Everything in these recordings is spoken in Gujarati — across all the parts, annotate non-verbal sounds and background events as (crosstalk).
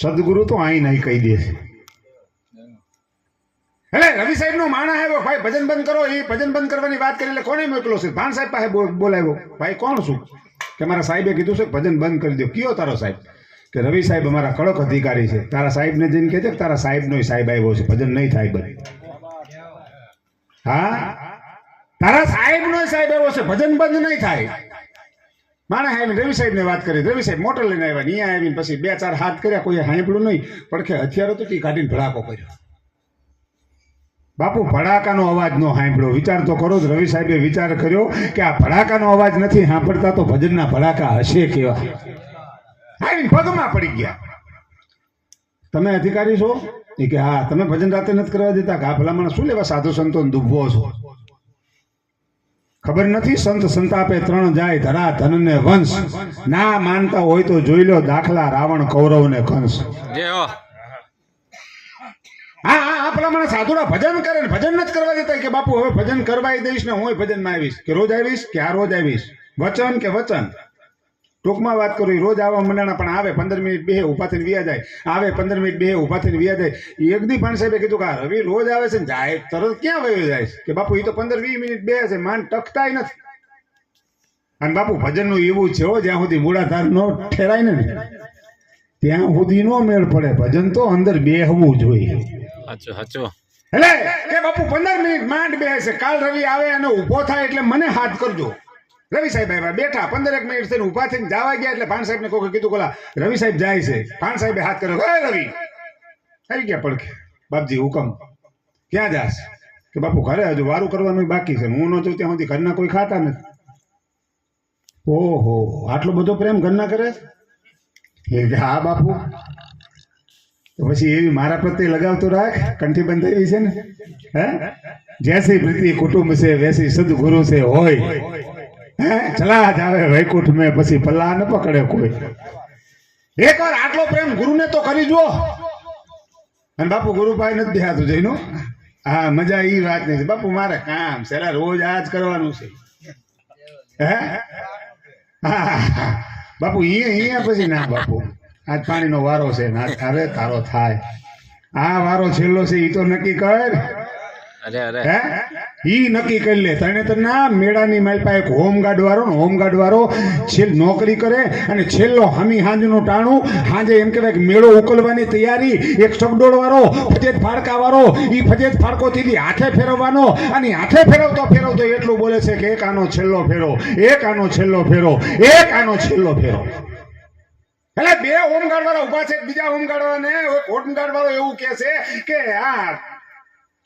સદગુરુ તો અહીં નહીં કહી દે છે. એટલે રવિ સાહેબ નો માણા આવ્યો, ભાઈ ભજન બંધ કરો, એ ભજન બંધ કરવાની વાત કરી એટલે કોને મોકલો છે? ભાન સાહેબ પાસે બોલ- બોલાવ્યો. ભાઈ, કોણ છું? કે મારા સાહેબે કીધું છે, ભજન બંધ કરી દો. કયો તારો સાહેબ? કે રવિ સાહેબ અમારા કડક અધિકારી છે. તારા સાહેબને જઈને કહે છે કે તારા સાહેબનો સાહેબ આવ્યો છે. ભજન નહીં થાય બધું. હા? તારા સાહેબનો સાહેબ આવ્યો છે. ભજન બંધ નહીં થાય. માણા આવીને રવિ સાહેબને વાત કરી. રવિ સાહેબ મોટર લઈને આવ્યા અહીંયા આવીને પછી બે ચાર હાથ કર્યા કોઈ સાંભળ્યું નહીં પડખે હથિયારો તો ટી કાઢીને ભડાકો કર્યો. બાપુ, ભડાકાનો અવાજ નો સાંભળ્યો વિચાર તો કરો જ. રવિ સાહેબે વિચાર કર્યો કે આ ભડાકાનો અવાજ નથી સાંભળતા તો ભજનના ભડાકા હશે કેવા. આવીને પગમાં પડી ગયા. તમે અધિકારી છો? એ કે હા, તમે ભજન રાતે નથી કરવા દેતા? કે આ ભલામણ શું લેવા સાધુ સંતો દુભવો છો? ખબર નથી? સંત સંતાપે ત્રણ જાય ધરા ધન ને વંશ. ના માનતા હોય તો જોઈ લો દાખલા રાવણ કૌરવ ને કંસ હા. હા આ પેલા મને સાધુડા ભજન કરે ને ભજન નથી કરવા દેતા કે બાપુ હવે ભજન કરવા દઈશ ને હું ભજનમાં આવીશ. કે રોજ આવીશ કે આ રોજ આવીશ? વચન કે વચન? ટૂંકમાં વાત કરું રોજ આવા મંડાણા પણ આવે પંદર મિનિટ બે ઊભા થઈને વ્યા જાય. આવે પંદર મિનિટ બે ઊભા થઈને વ્યા જાય. ઈ એક દી પણ સાહેબે કીધું કે રવિ રોજ આવે છે ને જાય તરત ક્યાં વયો જાય છે? કે બાપુ એ તો પંદર વીસ મિનિટ બે છે માન ટકતાય નથી. અને બાપુ ભજનનું એવું છે જ્યાં સુધી મૂળાધાર નો ઠેરાય ને ત્યાં સુધી નો મેળ પડે. ભજન તો અંદર બેહવું જોઈએ. સાચો સાચો. એટલે કે બાપુ પંદર મિનિટ માંડ બેસે કાલ રવિ આવે અને ઊભો થાય એટલે મને હાથ કરજો. રવિ સાહેબ આવ્યા. બેઠા. પંદર એક મિનિટ થઈને ઊભા થઈને જવા ગયા એટલે ભાન સાહેબ ને કોઈ કીધું કોલા રવિ સાહેબ જાય છે. ભાન સાહેબે હાથ કર્યો હે રવિ! આવી ગયા પડખે. બાપજી, હુકમ. ક્યાં જાશ? કે બાપુ, ઘરે હજુ વારું કરવાનું બાકી છે હું ન જોઉં ત્યાં સુધી ઘરના કોઈ ખાતા નથી. ઓહો, આટલો બધો પ્રેમ ઘરના કરે એ હા, બાપુ. પછી એવી મારા પ્રત્યે લગાવતો રાખ. કંઠી બંધ થઈ છે ને? હે? જેસી પ્રીતિ કુટુંબ છે, વેસી સદગુરુ છે, હોય. ચલા જ આવે વૈકુંઠ મેં પછી પલ્લા ન પકડે કોઈ. એકવાર આટલો પ્રેમ ગુરુને તો કરી જુઓ. અને બાપુ ગુરુભાઈ નથી દેખાતું જઈનું હા. મજા એ વાત નહીં બાપુ મારે કામ છે. રોજ આ જ કરવાનું છે. હે? બાપુ અહીંયા અહીંયા પછી ના બાપુ. આજ પાણીનો વારો છે ના આજ તારો થાય. આ વારો છેલ્લો છે એ તો નક્કી કર. અરે અરે. હે? ઈ નક્કી કરી લે. તરણેતરના મેળાની માલ એક હોમગાર્ડ વાળો ને હોમગાર્ડ વાળો છેલ, નોકરી કરે અને છેલ્લો હમી હાંજનું ટાણું હાંજે એમ કહેવાય કે મેળો ઉકલવાની તૈયારી એક સગડોળ વાળો, ફજેત ફાડકા વાળો, ઈ ફજેત ફાડકો હાથે ફેરવવાનો અને હાથે ફેરવતો ફેરવતો એટલું બોલે છે કે એક આનો છેલ્લો ફેરો, એક આનો છેલ્લો ફેરો, એક આનો છેલ્લો ફેરો. એટલે બે હોમગાર્ડ વાળા ઊભા છે બીજા હોમગાર્ડ વાળા ને હોમગાર્ડ વાળો એવું કે છે કે આ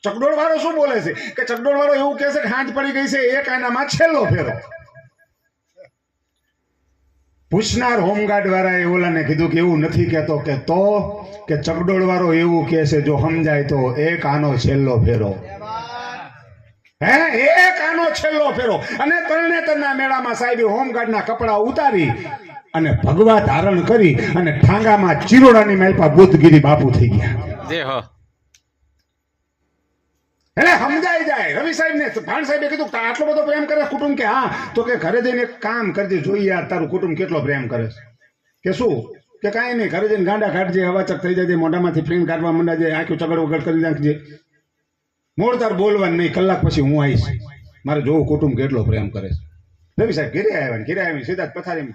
ચકડોળ વાળો શું બોલે છે? કે ચકડોળ વાળો એવું કહે છે કે હાથ પડી ગઈ છે એક આનામાં છેલ્લો ફેરો. પૂછનાર હોમગાર્ડ વાળાએ ઓલાને કીધું કે એવું નથી કહેતો કે તો કે ચકડોળ વાળો એવું કહે છે, જો સમજાય તો એક આનો છેલ્લો ફેરો. હે? એક આનો છેલ્લો ફેરો. અને તરણેતરના મેળામાં સાહેબે હોમગાર્ડના કપડા ઉતારી અને ભગવા ધારણ કરી અને ઠાંગામાં ચિરોડાની મેલપા બુદ્ધગીરી બાપુ થઈ ગયા. જે હો. એટલે સમજાઈ જાય. રવિ સાહેબ ને ભાણ સાહેબે કીધું આટલો બધો પ્રેમ કરે કુટુંબ કે હા, તો કે ઘરે જઈને કામ કરજે, જોઈએ તારું કુટુંબ કેટલો પ્રેમ કરે છે. કે શું? કે કાંઈ નહીં, ઘરે જઈને ગાંડા કાઢજે હવાચક થઈ જાય, મોઢામાંથી ફ્રેમ કાઢવા મંડાજે, આંખું ચગડ વગડ કરી નાખજે. મોડ તાર બોલવાનું નહીં, કલાક પછી હું આવીશ. મારે જોવું કુટુંબ કેટલો પ્રેમ કરે છે. રવિ સાહેબ ઘેરે આવ્યા ઘેરે આવીને સીધા જ પથારી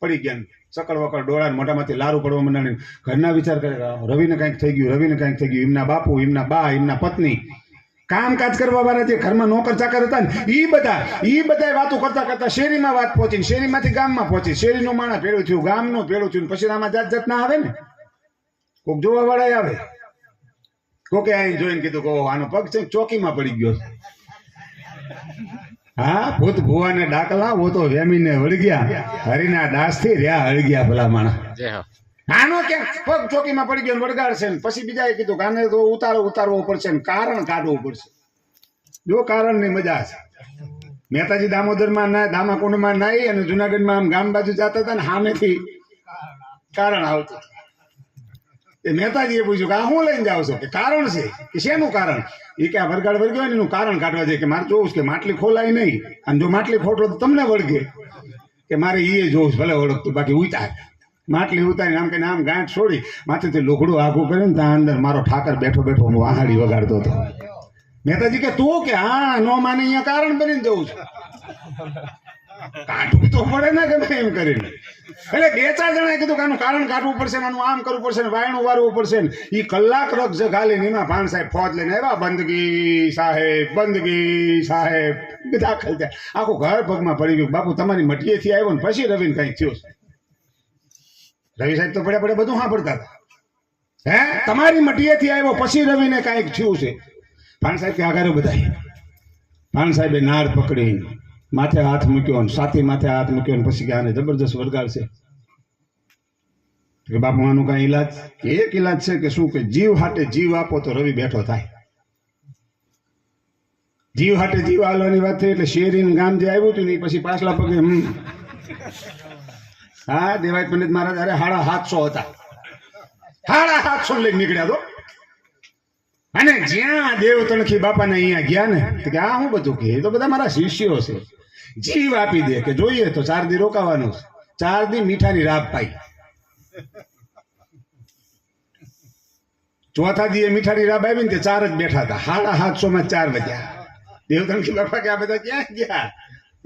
પડી ગયા ને. સકડ વકડ ડોળા મોઢામાંથી લારું પડવા માંડ્યા ઘરના વિચાર કરે, રવિને કાંઈક થઈ ગયું, રવિને કાંઈક થઈ ગયું, એમના બાપુ, એમના બા, એમના પત્ની. કામકાજ કરવા વાળા જે ઘરમાં નોકર ચાકર હતા ને એ બધા એ બધા વાતો કરતા કરતા શેરીમાં વાત પહોંચી શેરીમાંથી ગામમાં પહોંચી શેરીનું માણા ભેળું થયું, ગામનું ભેળું થયું પછી આમાં જાત જાત આવે ને. કોક જોવા વાળા આવે. કોકે આઈને જોઈને કીધું કે આનો પગ છે ચોકીમાં પડી ગયો હા, ભૂત ભુવાને ડાકલા વો તો વેમીને વળગ્યા હરીના દાસથી રહ્યા હળગ્યા ભલા માણસ. હો ક્યાંક પગ ચોકીમાં પડી ગયો ને વળગાડશે ને. પછી બીજાએ કીધું કે આને તો ઉતારો ઉતારવો પડશે ને કારણ કાઢવું પડશે. જો કારણની મજા છે. મહેતાજી દામોદરમાં ના દામાકુંડમાં નાઈ અને જુનાગઢમાં આમ ગામ બાજુ જતા હતા ને સામેથી કારણ આવતું એ મહેતાજીએ પૂછ્યું કે આ શું લઈને જાવ છો? કે કારણ છે? કે શેનું કારણ? એ કે આ વરગાડ વળગ્યો હોય ને એનું કારણ કાઢવા જાય કે મારે જોવું કે માટલી ખોલાય નહીં. અને જો માટલી ખોટો તો તમને વળગે. કે મારે એ જોવું છે, ભલે ઓળખતું, બાકી ઉતાર. માટલી ઉતારી આમ કે આમ ગાંઠ છોડી માથેથી લુગડું આઘું કર્યું ને ત્યાં અંદર મારો ઠાકર બેઠો બેઠો વાહાડી વગાડતો હતો. મહેતાજી કે, તું કે? હા, નો માને અહીંયા કારણ કરીને જવું છું. કાઢવું તો પડે ને ગમે એમ કરીને. એટલે બે ચાર જણાએ કીધું કે આનું કારણ કાઢવું પડશે આનું આમ કરવું પડશે ને વાયણું વારવું પડશે ને. એ કલાક રખ જગાલી ને એમાં ભાણ સાહેબ ફોજ લઈને આવ્યા, બંદગી સાહેબ બંદગી સાહેબ. દાખલ થયા આખું ઘર પગમાં પડી ગયું. બાપુ, તમારી મટીએથી આવ્યો ને પછી રવિને થયો થયું રવિ સાહેબ તો પડ્યા પડ્યા બધું સાંભળતા હતા. હે? તમારી મટીએથી આવ્યો, પછી રવિને કાંઈક થયું છે. ભાણ સાહેબ કે આગળ બધા ભાણ સાહેબે નાળ પકડી, માથે હાથ મૂક્યો ને સાથી માથે હાથ મૂક્યો ને પછી આને જબરજસ્ત વળગાડશે કે બાપુ, આનું કાંઈ ઈલાજ? એક ઈલાજ છે કે શું? કે જીવ હાટે જીવ આપો તો રવિ બેઠો થાય. જીવ હાટે જીવ આલવાની વાત થઈ એટલે શેરીન ગામ જે આવ્યું હતું ને પછી પાછલા પગે હા, દેવાય પંડિત મહારાજ, અરે હાડા હાથસો હતા. હાડા હાથસો લઈને નીકળ્યા તો. અને જ્યાં દેવ તણખી બાપાને અહીંયા ગયા ને, તો કે આ હું બધું કે? એ તો બધા મારા શિષ્યો છે. જીવ આપી દે કે જોઈએ તો ચાર દી રોકાવાનું છે. ચાર દી મીઠાની રાબ પાઈ. ચોથા દીએ મીઠાની રાબ આવી ને તે ચાર જ બેઠા હતા. હાડા હાથસો માં ચાર વધ્યા. દેવ તણખી બાપા કે આ બધા ક્યાં ગયા?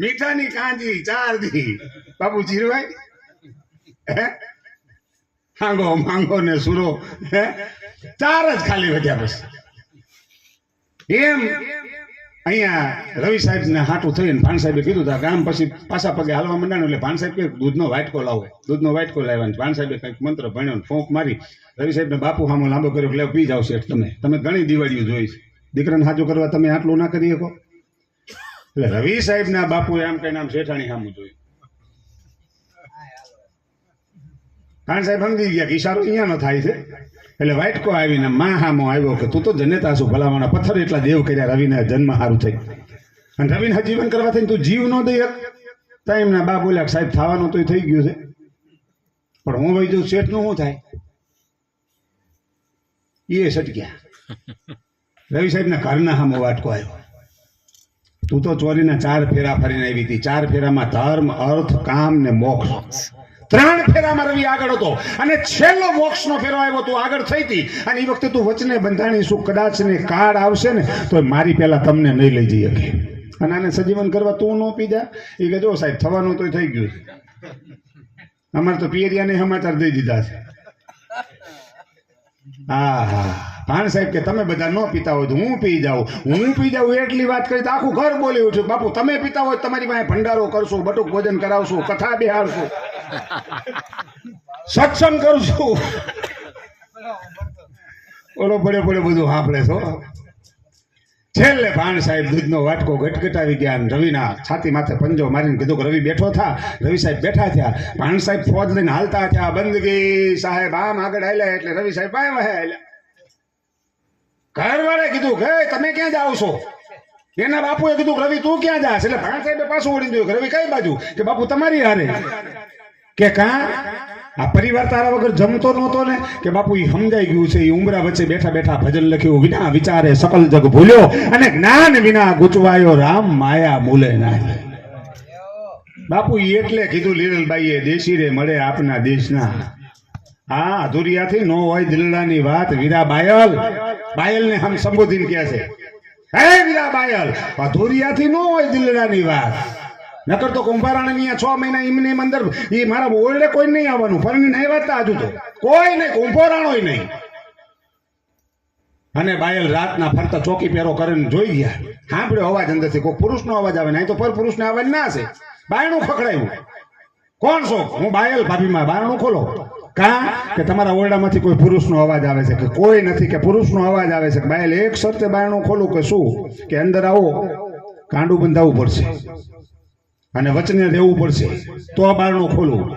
મીઠાની કાંજી ચાર દી. બાપુ જીરવાય? માંગો માંગો ને સુરો ચાર જ ખાલી વધ્યા બસ. એમ અહીંયા રવિ સાહેબ ને હાટું થઈને ભાન સાહેબે કીધું હતા ગામ પછી પાછા પગે હાલવા માંડ્યા એટલે ભાન સાહેબ કે દૂધનો વાટકો લાવો. દૂધનો વાટકો લાવ્યા ભાન સાહેબે કંઈક મંત્ર ભણ્યો ને ફોંક મારી. રવિ સાહેબને બાપુ સામો લાંબો કર્યો એટલે પી જાવ તમે. તમે ઘણી દિવાળીઓ જોઈ છે. દીકરાને સાચું કરવા તમે આટલું ના કરી શકો? એટલે રવિ સાહેબના બાપુએ આમ કહીને આમ શેઠાણી સામું જોયું. ખાન સાહેબ સમજી ગયા કે ઈશારો અહીંયાનો થાય છે. એટલે વાઇટકો આવીને મા હામો આવ્યો કે તું તો જનેતા છું ભલામણા પથ્થર એટલા દેવ કર્યા રવિને જન્મ સારું થઈ. અને રવિને જીવન કરવા થઈને તું જીવ ન દઈ હક એમના બા બોલ્યા કે સાહેબ થવાનું તો થઈ ગયું છે. પણ હું ભાઈ તું શેઠનું શું થાય? એ સટક્યા. (laughs) રવિ સાહેબના ઘરના હામો વાટકો આવ્યો. તું તો ચોરીના ચાર ફેરા ફરીને આવી હતી. ચાર ફેરામાં ધર્મ અર્થ કામ ને મોક્ષ. ત્રણ ફેરામાં રવિ આગળ હતો. અને છેલ્લો મોક્ષનો ફેરો આવ્યો તું આગળ થઈ હતી. અને એ વખતે તું વચને બંધાણી શું કદાચ ને કાળ આવશે ને તો મારી પહેલાં તમને નહીં લઈ જઈ શકે અને આને સજીવન કરવા તું ન પી જા. એ કે જો સાહેબ, થવાનું તો થઈ ગયું અમારે તો પિયરિયાને સમાચાર દઈ દીધા છે. હા હા ભાણ સાહેબ કે તમે બધા ન પીતા હોય તો હું પી જાઉં. હું પી જાઉં એટલી વાત કરી તો આખું ઘર બોલી છું. બાપુ, તમે પીતા હોય તમારી પાસે ભંડારો કરશો, બટુક ભોજન કરાવશો, કથા બિહારશું. સત્સંગ કરશું ઓલો પડે પડે બધું સાંભળે છો છેલ્લે ભાણ સાહેબ દૂધનો વાટકો ગટગટાવી ગયા રવિના છાતી માથે પંજો મારીને કીધું કે રવિ બેઠો થા. રવિ સાહેબ બેઠા થયા. ભાણ સાહેબ ફોજ લઈને હાલતા થયા. બંદગી સાહેબ આમ આગળ હાલ્યા એટલે રવિ સાહેબ આમ હાલ્યા. ઘરવાળે કીધું કે તમે ક્યાં જાઓ છો? એના બાપુએ કીધું રવિ, તું ક્યાં જાશ? એટલે ભાણ સાહેબે પાછું ઓળી દીધું રવિ કઈ બાજુ? કે બાપુ તમારી હારે. કે કા? આ પરિવાર તારા વગર જમતો નહોતો ને? કે બાપુ એ સમજાઈ ગયું છે એ ઉમરા વચ્ચે બેઠા બેઠા ભજન લખ્યું વિના વિચારે સકલ જગ ભૂલ્યો અને જ્ઞાન વિના ગુચવાયો રામ માયા મૂલે ના બાપુ એટલે કીધું લીરલબાઈએ દેશી રે મળે આપના દેશના. હા અધુરિયાથી નો હોય દિલડાની વાત, વીરા બાયલ. બાયલને હમ સંબોધીને કહે છે, હે વીરા બાયલ, અધુરિયાથી નો હોય દિલડાની વાત. નકર તો કુંભારાણા ની છ મહિના એમની અંદર એ મારા ઓરડે કોઈ નહીં આવવાનું. ફરીને નહીં વાંચતા હજુ તો. કોઈ નહીં કુંભારાણો નહીં. અને બાયલ રાતના ફરતા ચોકી પહેરો કરીને જોઈ ગયા. સાંભળ્યો અવાજ અંદરથી, કોઈ પુરુષનો અવાજ આવે નહીં તો પર પુરુષનો અવાજ ના હશે. બાયણું ખખડાયું કોણ છો? હું બાયલ ભાભીમાં. બાયણું ખોલો. કા? કે તમારા ઓરડામાંથી કોઈ પુરુષનો અવાજ આવે છે? કે કોઈ નથી, કે પુરુષનો અવાજ આવે છે? બાયલ એક શરતે બાયણું ખોલું કે શું? કે અંદર આવો. કાંડું બંધાવવું પડશે. અને વચને રહેવું પડશે. તો બારણું ખોલવું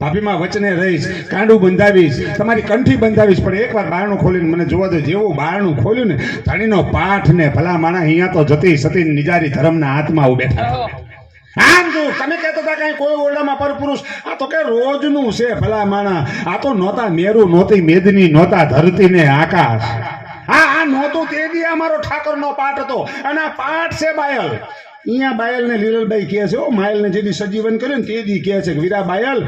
ભાભીમાં વચને રહીશ, કાંડું બંધાવીશ, તમારી કંઠી બંધાવીશ, પણ એકવાર બારણું ખોલીને મને જોવા દો, જેવું બારણું ખોલ્યું ને, ધણીનો પાઠ ને ભલા માણા અહીંયા તો જતી સતી નિજારી ધર્મના હાથમાં બેઠા. આમ જો, તમે કહેતા હતા કઈ કોઈ ઓરડામાં પરપુરુષ, આ તો કે રોજનું છે ભલા માણા આ તો નહોતા મેરું, નહોતી મેદની, નહોતા ધરતી ને આકાશ. હા આ નહોતું, તે દી અમારો ઠાકરનો પાઠ હતો. અને આ પાઠ છે બાયલ. અહીંયા બાયલ ને લીલલભાઈ કહે છે, ઓ માયલ ને જેથી સજીવન કર્યું ને તે દી કહે છે વીરા બાયલ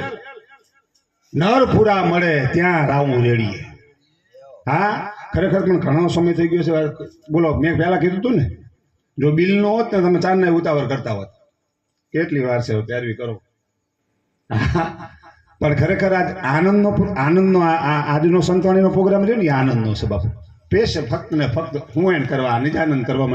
નર પૂરા મળે, ત્યાં રાવું રેડીએ. હા, ખરેખર પણ ઘણો સમય થઈ ગયો છે. બોલો, મેં પહેલા કીધું હતું ને, જો બિલ નો હોત ને, તમે ચાર ઉતાવળ કરતા હોત. કેટલી વાર છે ત્યારવી કરો. (laughs) પણ ખરેખર આજ આનંદનો આનંદનો આજનો સંતવાણીનો પ્રોગ્રામ છે ને આનંદનો છે બાપુ. પેશ ફક્ત ને ફક્ત હું એન કરવા, નિજાનંદ કરવા માટે